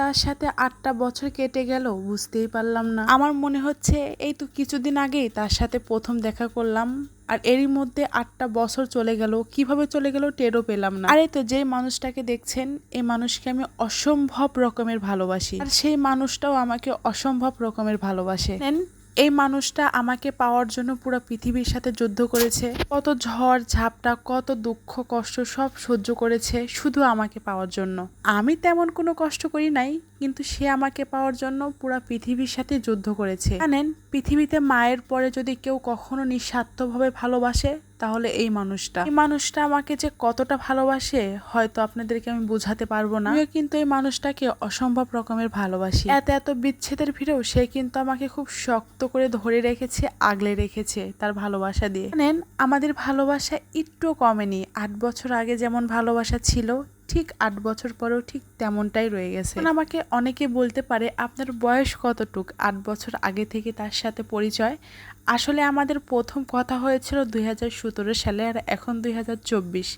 তার সাথে আটটা বছর কেটে গেল, বুঝতেই পারলাম না। আমার মনে হচ্ছে এই তো কিছুদিন আগেই তার সাথে প্রথম দেখা করলাম, আর এরই মধ্যে আটটা বছর চলে গেল। কীভাবে চলে গেল টেরও পেলাম না। আরে তো যে মানুষটাকে দেখছেন, এই মানুষকে আমি অসম্ভব রকমের ভালোবাসি। আর সেই মানুষটাও আমাকে অসম্ভব রকমের ভালোবাসে। এই মানুষটা আমাকে পাওয়ার জন্য পুরো পৃথিবীর সাথে যুদ্ধ করেছে। কত ঝড়, ঝাপটা, কত দুঃখ, কষ্ট সব সহ্য করেছে শুধু আমাকে পাওয়ার জন্য। আমি তেমন কোনো কষ্ট করি নাই কিন্তু সে আমাকে পাওয়ার জন্য পুরো পৃথিবীর সাথে যুদ্ধ করেছে। জানেন, পৃথিবীতে মায়ের পরে যদি কেউ কখনো নিঃস্বার্থভাবে ভালোবাসে, তাহলে এই মানুষটা। এই মানুষটা আমাকে যে কতটা ভালোবাসে, হয়তো আপনাদেরকে আমি বোঝাতে পারব না। কিন্তু এই মানুষটাকে অসম্ভব রকমের ভালোবাসি। এত এত বিচ্ছেদের ভিড়েও সে কিন্তু আমাকে খুব শক্ত করে ধরে রেখেছে, আগলে রেখেছে তার ভালোবাসা দিয়ে। জানেন, আমাদের ভালোবাসা একটু কমেনি। আট বছর আগে যেমন ভালোবাসা ছিল ঠিক আট বছর পরেও ঠিক তেমনটাই রয়ে গেছে। আমাকে অনেকে বলতে পারে আপনার বয়স কতটুক? আট বছর আগে থেকে তার সাথে পরিচয়? আসলে আমাদের প্রথম কথা হয়েছিল দুই হাজার সতেরো সালে আর এখন দুই হাজার চব্বিশ।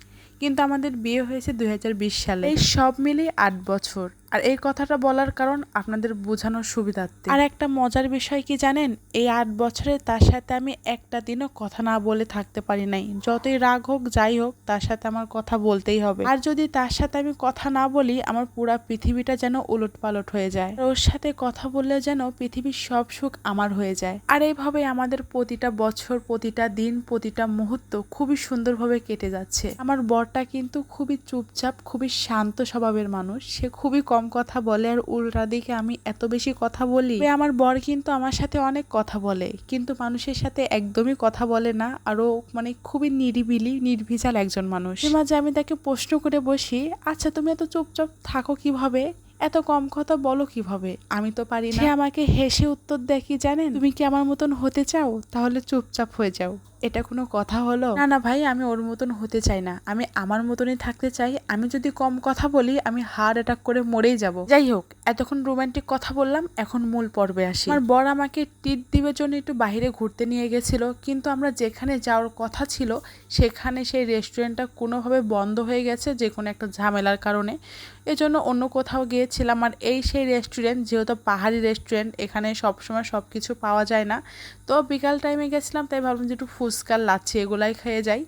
কিন্তু আমাদের বিয়ে হয়েছে দুই হাজার বিশ সালে। এই সব মিলিয়ে আট বছর। আর এই কথাটা বলার কারণ আপনাদের বোঝানোর সুবিধার্থে। আর একটা মজার বিষয় কি জানেন? এই আট বছরে তার সাথে আমি একটা দিনও কথা না বলে থাকতে পারি নাই। যতই রাগ হোক, যাই হোক, তার সাথে আমার কথা বলতেই হবে। আর যদি তার সাথে আমি কথা না বলি, আমার পুরা পৃথিবীটা যেন উলট পালট হয়ে যায়। ওর সাথে কথা বললে যেন পৃথিবীর সব সুখ আমার হয়ে যায়। আর এইভাবে আমাদের প্রতিটা বছর, প্রতিটা দিন, প্রতিটা মুহূর্ত খুবই সুন্দরভাবে কেটে যাচ্ছে। আমার বরটা কিন্তু খুবই চুপচাপ, খুবই শান্ত স্বভাবের মানুষ। সে খুবই কম কথা বলে আর উল্টা দিকে আমি এত বেশি কথা বলি। আমার বর কিন্তু আমার সাথে অনেক কথা বলে, কিন্তু মানুষের সাথে একদমই কথা বলে না। আরও মানে খুবই নিরিবিলি, নির্ভিজাল একজন মানুষ। মাঝে আমি তাকে প্রশ্ন করে বসি আচ্ছা তুমি এত চুপচাপ থাকো কীভাবে? এত কম কথা বলো কীভাবে? আমি তো পারি না। আমাকে হেসে উত্তর কি জানেন? তুমি কি আমার মতন হতে চাও? তাহলে চুপচাপ হয়ে যাও। এটা কোনো কথা হলো? না না ভাই, আমি ওর মতন হতে চাই না। আমি আমার মতনই থাকতে চাই। আমি যদি কম কথা বলি, আমি হার্ট অ্যাটাক করে মরেই যাব। যাই হোক, এতক্ষণ রোমান্টিক কথা বললাম, এখন মূল পর্বে আসি। আমার বর আমাকে টিট দিবের জন্য একটু বাইরে ঘুরতে নিয়ে গেছিল, কিন্তু আমরা যেখানে যাওয়ার কথা ছিল, সেখানে সেই রেস্টুরেন্টটা কোনোভাবে বন্ধ হয়ে গেছে, যে কোনো একটা ঝামেলার কারণে। এজন্য অন্য কোথাও গিয়েছিলাম, আর এই সেই রেস্টুরেন্ট, যেহেতু পাহাড়ি রেস্টুরেন্ট, এখানে সবসময় সব কিছু পাওয়া যায় না। তো বিকাল টাইমে গেছিলাম, তাই ভাবলাম যে একটু ফুচকার লাচ্ছি এগুলাই খেয়ে যাই।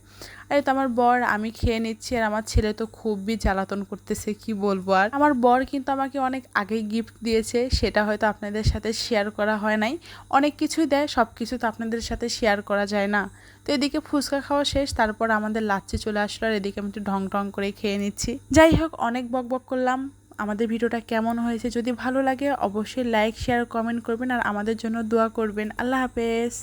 আর তো আমার বর, আমি খেয়ে নিচ্ছি আর আমার ছেলে তো খুবই জ্বালাতন করতেছে, কি বলব আর? আমার বর কিন্তু আমাকে অনেক আগেই গিফট দিয়েছে, সেটা হয়তো আপনাদের সাথে শেয়ার করা হয় নাই। অনেক কিছুই দেয় সব কিছু তো আপনাদের সাথে শেয়ার করা যায় না। তো এদিকে ফুচকা খাওয়া শেষ, তারপর আমাদের লাচ্ছি চলে আসলো আর এদিকে আমি একটু ঢং ঢং করে খেয়ে নিচ্ছি। যাই হোক, অনেক বক বক করলাম। আমাদের ভিডিওটা কেমন হয়েছে যদি ভালো লাগে, অবশ্যই লাইক শেয়ার কমেন্ট করবেন আর আমাদের জন্য দোয়া করবেন। আল্লাহ হাফেজ।